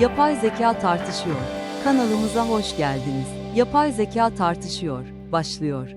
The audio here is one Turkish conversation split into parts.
Yapay Zeka Tartışıyor. Kanalımıza hoş geldiniz. Yapay Zeka Tartışıyor. Başlıyor.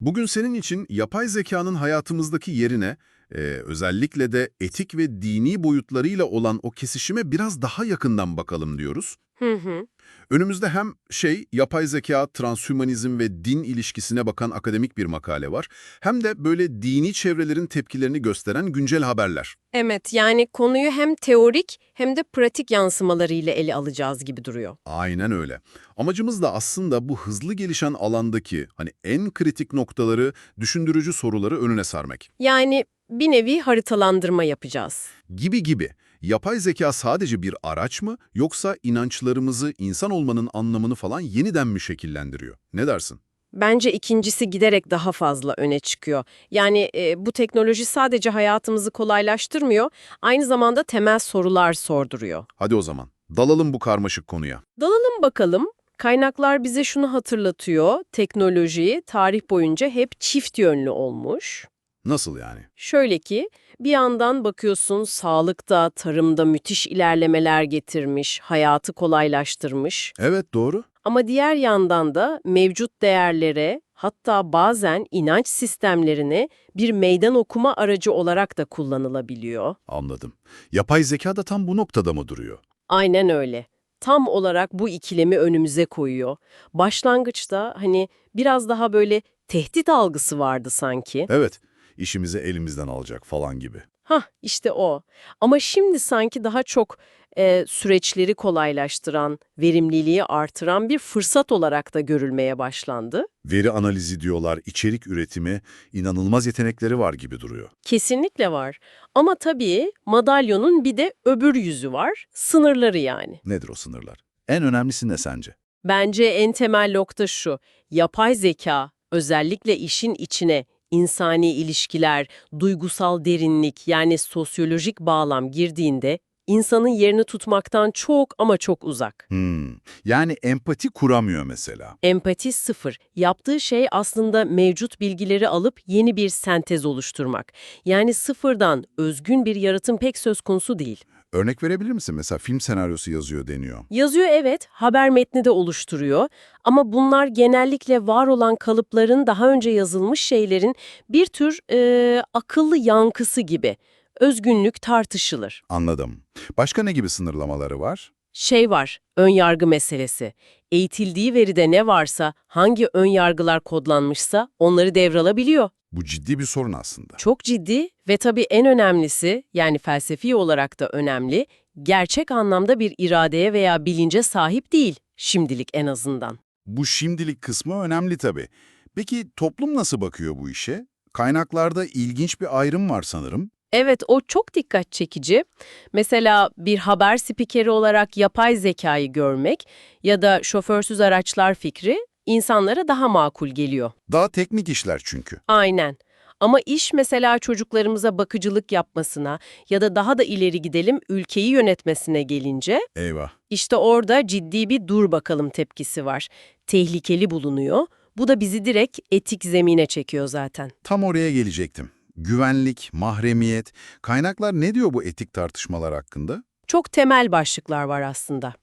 Bugün senin için yapay zekanın hayatımızdaki yerine, e, özellikle de etik ve dini boyutlarıyla olan o kesişime biraz daha yakından bakalım diyoruz. Hı hı. Önümüzde hem şey, yapay zeka, transhümanizm ve din ilişkisine bakan akademik bir makale var, hem de böyle dini çevrelerin tepkilerini gösteren güncel haberler. Evet, yani konuyu hem teorik hem de pratik yansımalarıyla ele alacağız gibi duruyor. Aynen öyle. Amacımız da aslında bu hızlı gelişen alandaki hani en kritik noktaları, düşündürücü soruları önüne sarmak. Yani bir nevi haritalandırma yapacağız. Gibi gibi. Yapay zeka sadece bir araç mı yoksa inançlarımızı, insan olmanın anlamını falan yeniden mi şekillendiriyor? Ne dersin? Bence ikincisi giderek daha fazla öne çıkıyor. Yani e, bu teknoloji sadece hayatımızı kolaylaştırmıyor, aynı zamanda temel sorular sorduruyor. Hadi o zaman dalalım bu karmaşık konuya. Dalalım bakalım. Kaynaklar bize şunu hatırlatıyor. Teknoloji tarih boyunca hep çift yönlü olmuş. Nasıl yani? Şöyle ki, bir yandan bakıyorsun sağlıkta, tarımda müthiş ilerlemeler getirmiş, hayatı kolaylaştırmış. Evet doğru. Ama diğer yandan da mevcut değerlere, hatta bazen inanç sistemlerine bir meydan okuma aracı olarak da kullanılabiliyor. Anladım. Yapay zeka da tam bu noktada mı duruyor? Aynen öyle. Tam olarak bu ikilemi önümüze koyuyor. Başlangıçta hani biraz daha böyle tehdit algısı vardı sanki. Evet, işimizi elimizden alacak falan gibi. Hah işte o. Ama şimdi sanki daha çok e, süreçleri kolaylaştıran, verimliliği artıran bir fırsat olarak da görülmeye başlandı. Veri analizi diyorlar, içerik üretimi, inanılmaz yetenekleri var gibi duruyor. Kesinlikle var. Ama tabii madalyonun bir de öbür yüzü var, sınırları yani. Nedir o sınırlar? En önemlisi ne sence? Bence en temel nokta şu, yapay zeka özellikle işin içine insani ilişkiler, duygusal derinlik yani sosyolojik bağlam girdiğinde insanın yerini tutmaktan çok ama çok uzak. Hmm, yani empati kuramıyor mesela. Empati sıfır. Yaptığı şey aslında mevcut bilgileri alıp yeni bir sentez oluşturmak. Yani sıfırdan özgün bir yaratım pek söz konusu değil. Örnek verebilir misin? Mesela film senaryosu yazıyor deniyor. Yazıyor evet, haber metni de oluşturuyor ama bunlar genellikle var olan kalıpların daha önce yazılmış şeylerin bir tür e, akıllı yankısı gibi. Özgünlük tartışılır. Anladım. Başka ne gibi sınırlamaları var? Şey var, ön yargı meselesi. Eğitildiği veride ne varsa, hangi ön yargılar kodlanmışsa onları devralabiliyor. Bu ciddi bir sorun aslında. Çok ciddi ve tabii en önemlisi, yani felsefi olarak da önemli, gerçek anlamda bir iradeye veya bilince sahip değil, şimdilik en azından. Bu şimdilik kısmı önemli tabii. Peki toplum nasıl bakıyor bu işe? Kaynaklarda ilginç bir ayrım var sanırım. Evet, o çok dikkat çekici. Mesela bir haber spikeri olarak yapay zekayı görmek ya da şoförsüz araçlar fikri insanlara daha makul geliyor. Daha teknik işler çünkü. Aynen. Ama iş mesela çocuklarımıza bakıcılık yapmasına ya da daha da ileri gidelim ülkeyi yönetmesine gelince Eyvah. işte orada ciddi bir dur bakalım tepkisi var. Tehlikeli bulunuyor. Bu da bizi direkt etik zemine çekiyor zaten. Tam oraya gelecektim. Güvenlik, mahremiyet, kaynaklar ne diyor bu etik tartışmalar hakkında? Çok temel başlıklar var aslında.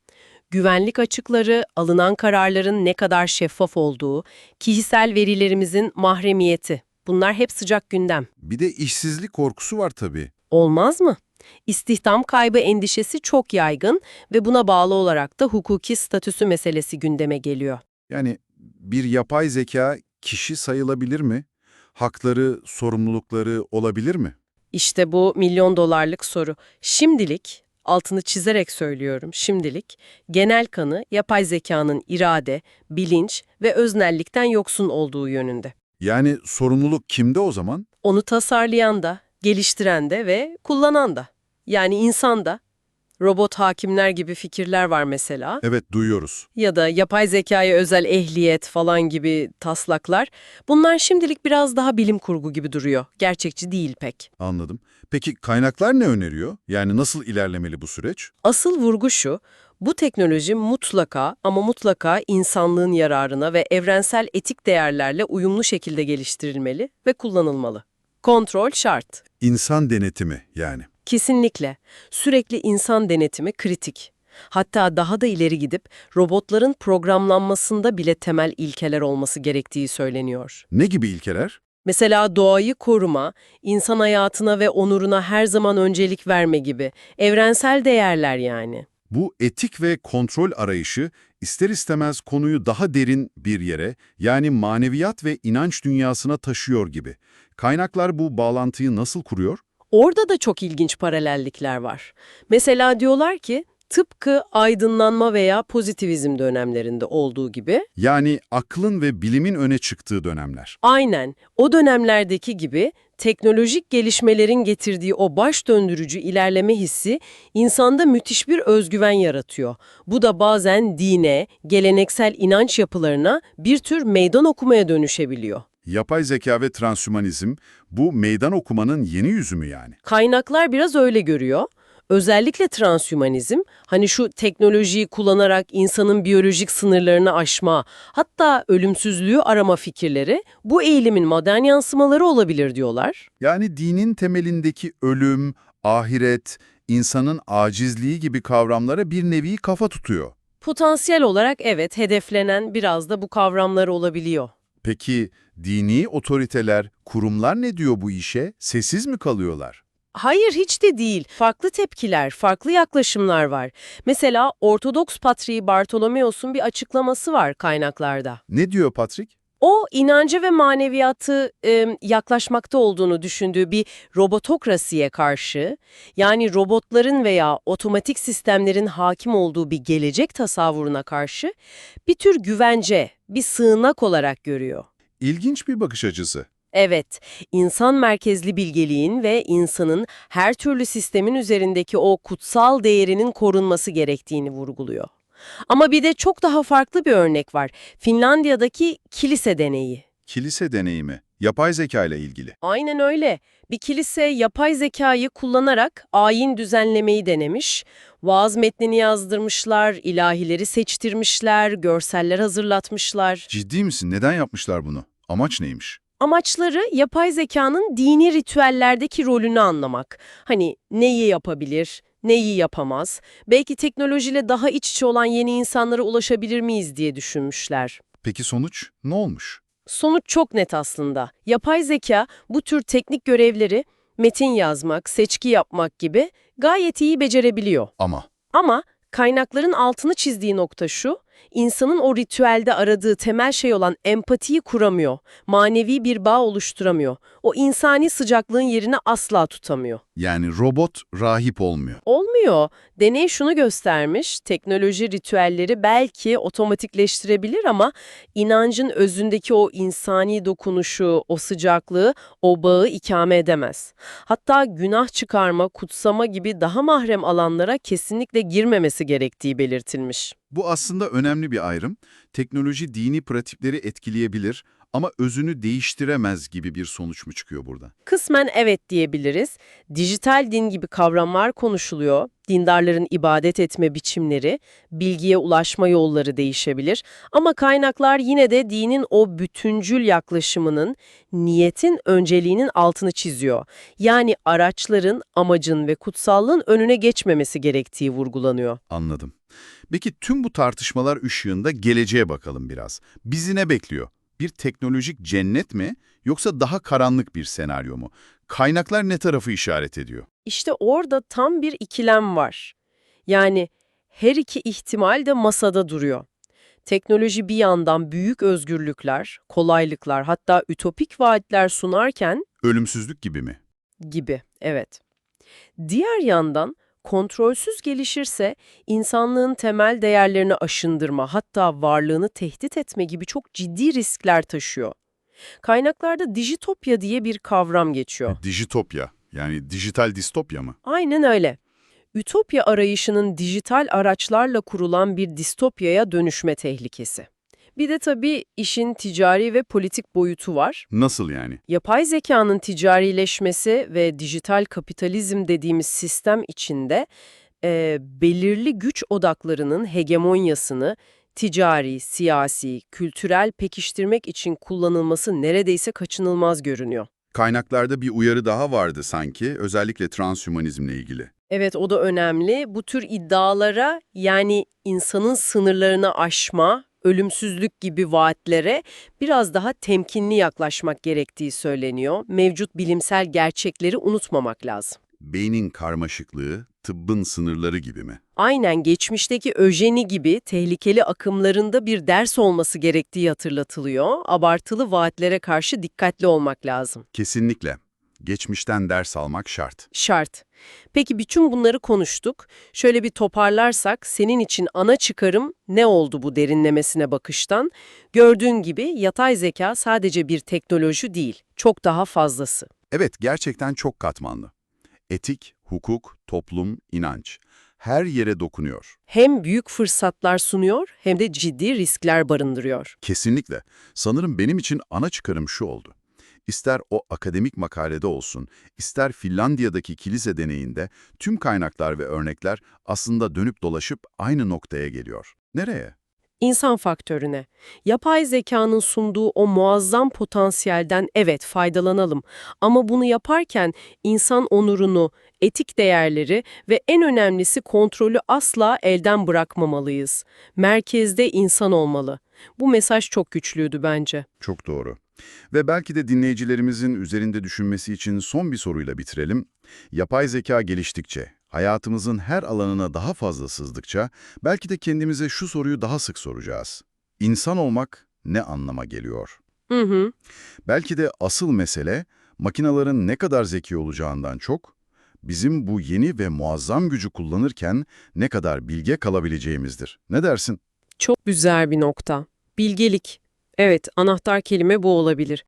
Güvenlik açıkları, alınan kararların ne kadar şeffaf olduğu, kişisel verilerimizin mahremiyeti. Bunlar hep sıcak gündem. Bir de işsizlik korkusu var tabii. Olmaz mı? İstihdam kaybı endişesi çok yaygın ve buna bağlı olarak da hukuki statüsü meselesi gündeme geliyor. Yani bir yapay zeka kişi sayılabilir mi? Hakları, sorumlulukları olabilir mi? İşte bu milyon dolarlık soru. Şimdilik, altını çizerek söylüyorum şimdilik, genel kanı yapay zekanın irade, bilinç ve öznellikten yoksun olduğu yönünde. Yani sorumluluk kimde o zaman? Onu tasarlayan da, geliştiren de ve kullanan da. Yani insan da. Robot hakimler gibi fikirler var mesela. Evet duyuyoruz. Ya da yapay zekaya özel ehliyet falan gibi taslaklar. Bunlar şimdilik biraz daha bilim kurgu gibi duruyor. Gerçekçi değil pek. Anladım. Peki kaynaklar ne öneriyor? Yani nasıl ilerlemeli bu süreç? Asıl vurgu şu, bu teknoloji mutlaka ama mutlaka insanlığın yararına ve evrensel etik değerlerle uyumlu şekilde geliştirilmeli ve kullanılmalı. Kontrol şart. İnsan denetimi yani. Kesinlikle. Sürekli insan denetimi kritik. Hatta daha da ileri gidip robotların programlanmasında bile temel ilkeler olması gerektiği söyleniyor. Ne gibi ilkeler? Mesela doğayı koruma, insan hayatına ve onuruna her zaman öncelik verme gibi evrensel değerler yani. Bu etik ve kontrol arayışı ister istemez konuyu daha derin bir yere yani maneviyat ve inanç dünyasına taşıyor gibi. Kaynaklar bu bağlantıyı nasıl kuruyor? Orada da çok ilginç paralellikler var. Mesela diyorlar ki tıpkı aydınlanma veya pozitivizm dönemlerinde olduğu gibi Yani aklın ve bilimin öne çıktığı dönemler. aynen o dönemlerdeki gibi teknolojik gelişmelerin getirdiği o baş döndürücü ilerleme hissi insanda müthiş bir özgüven yaratıyor. Bu da bazen dine, geleneksel inanç yapılarına bir tür meydan okumaya dönüşebiliyor. Yapay zeka ve transhümanizm bu meydan okumanın yeni yüzü mü yani? Kaynaklar biraz öyle görüyor. Özellikle transhümanizm, hani şu teknolojiyi kullanarak insanın biyolojik sınırlarını aşma, hatta ölümsüzlüğü arama fikirleri bu eğilimin modern yansımaları olabilir diyorlar. Yani dinin temelindeki ölüm, ahiret, insanın acizliği gibi kavramlara bir nevi kafa tutuyor. Potansiyel olarak evet hedeflenen biraz da bu kavramlar olabiliyor. Peki dini otoriteler, kurumlar ne diyor bu işe? Sessiz mi kalıyorlar? Hayır hiç de değil. Farklı tepkiler, farklı yaklaşımlar var. Mesela Ortodoks Patriği Bartolomeos'un bir açıklaması var kaynaklarda. Ne diyor Patrick? O inancı ve maneviyatı e, yaklaşmakta olduğunu düşündüğü bir robotokrasiye karşı, yani robotların veya otomatik sistemlerin hakim olduğu bir gelecek tasavvuruna karşı bir tür güvence, bir sığınak olarak görüyor. İlginç bir bakış açısı. Evet, insan merkezli bilgeliğin ve insanın her türlü sistemin üzerindeki o kutsal değerinin korunması gerektiğini vurguluyor. Ama bir de çok daha farklı bir örnek var. Finlandiya'daki kilise deneyi. Kilise deneyimi, yapay zeka ile ilgili. Aynen öyle. Bir kilise yapay zekayı kullanarak ayin düzenlemeyi denemiş, vaaz metnini yazdırmışlar, ilahileri seçtirmişler, görseller hazırlatmışlar. Ciddi misin? Neden yapmışlar bunu? Amaç neymiş? Amaçları yapay zekanın dini ritüellerdeki rolünü anlamak. Hani neyi yapabilir, neyi yapamaz, belki teknolojiyle daha iç içe olan yeni insanlara ulaşabilir miyiz diye düşünmüşler. Peki sonuç ne olmuş? Sonuç çok net aslında. Yapay zeka bu tür teknik görevleri metin yazmak, seçki yapmak gibi gayet iyi becerebiliyor. Ama Ama kaynakların altını çizdiği nokta şu, insanın o ritüelde aradığı temel şey olan empatiyi kuramıyor, manevi bir bağ oluşturamıyor. O insani sıcaklığın yerini asla tutamıyor. yani robot rahip olmuyor. Olmuyor. Deney şunu göstermiş, teknoloji ritüelleri belki otomatikleştirebilir ama inancın özündeki o insani dokunuşu, o sıcaklığı, o bağı ikame edemez. Hatta günah çıkarma, kutsama gibi daha mahrem alanlara kesinlikle girmemesi gerektiği belirtilmiş. Bu aslında önemli bir ayrım. Teknoloji dini pratikleri etkileyebilir ama özünü değiştiremez gibi bir sonuç mu çıkıyor burada? Kısmen evet diyebiliriz. Dijital din gibi kavramlar konuşuluyor. Dindarların ibadet etme biçimleri, bilgiye ulaşma yolları değişebilir. Ama kaynaklar yine de dinin o bütüncül yaklaşımının, niyetin önceliğinin altını çiziyor. Yani araçların, amacın ve kutsallığın önüne geçmemesi gerektiği vurgulanıyor. Anladım. Peki tüm bu tartışmalar ışığında geleceğe bakalım biraz. Bizi ne bekliyor? Bir teknolojik cennet mi yoksa daha karanlık bir senaryo mu? Kaynaklar ne tarafı işaret ediyor? İşte orada tam bir ikilem var. Yani her iki ihtimal de masada duruyor. Teknoloji bir yandan büyük özgürlükler, kolaylıklar hatta ütopik vaatler sunarken Ölümsüzlük gibi mi? gibi, evet. Diğer yandan kontrolsüz gelişirse insanlığın temel değerlerini aşındırma hatta varlığını tehdit etme gibi çok ciddi riskler taşıyor. Kaynaklarda dijitopya diye bir kavram geçiyor. Dijitopya, yani dijital distopya mı? Aynen öyle. Ütopya arayışının dijital araçlarla kurulan bir distopyaya dönüşme tehlikesi. Bir de tabii işin ticari ve politik boyutu var. Nasıl yani? Yapay zekanın ticarileşmesi ve dijital kapitalizm dediğimiz sistem içinde e, belirli güç odaklarının hegemonyasını ticari, siyasi, kültürel pekiştirmek için kullanılması neredeyse kaçınılmaz görünüyor. Kaynaklarda bir uyarı daha vardı sanki, özellikle transhümanizmle ilgili. Evet o da önemli. Bu tür iddialara yani insanın sınırlarını aşma, ölümsüzlük gibi vaatlere biraz daha temkinli yaklaşmak gerektiği söyleniyor. Mevcut bilimsel gerçekleri unutmamak lazım. Beynin karmaşıklığı, tıbbın sınırları gibi mi? Aynen geçmişteki öjeni gibi tehlikeli akımlarında bir ders olması gerektiği hatırlatılıyor. Abartılı vaatlere karşı dikkatli olmak lazım. Kesinlikle. Geçmişten ders almak şart. Şart. Peki bütün bunları konuştuk. Şöyle bir toparlarsak senin için ana çıkarım ne oldu bu derinlemesine bakıştan? Gördüğün gibi yapay zeka sadece bir teknoloji değil, çok daha fazlası. Evet, gerçekten çok katmanlı. Etik, hukuk, toplum, inanç. Her yere dokunuyor. Hem büyük fırsatlar sunuyor hem de ciddi riskler barındırıyor. Kesinlikle. Sanırım benim için ana çıkarım şu oldu. İster o akademik makalede olsun, ister Finlandiya'daki kilise deneyinde tüm kaynaklar ve örnekler aslında dönüp dolaşıp aynı noktaya geliyor. Nereye? İnsan faktörüne. Yapay zekanın sunduğu o muazzam potansiyelden evet faydalanalım ama bunu yaparken insan onurunu, etik değerleri ve en önemlisi kontrolü asla elden bırakmamalıyız. Merkezde insan olmalı. Bu mesaj çok güçlüydü bence. Çok doğru. Ve belki de dinleyicilerimizin üzerinde düşünmesi için son bir soruyla bitirelim. Yapay zeka geliştikçe, hayatımızın her alanına daha fazla sızdıkça, belki de kendimize şu soruyu daha sık soracağız. İnsan olmak ne anlama geliyor? Hı hı. Belki de asıl mesele, makinaların ne kadar zeki olacağından çok, bizim bu yeni ve muazzam gücü kullanırken ne kadar bilge kalabileceğimizdir. Ne dersin? Çok güzel bir nokta. Bilgelik. Evet, anahtar kelime bu olabilir.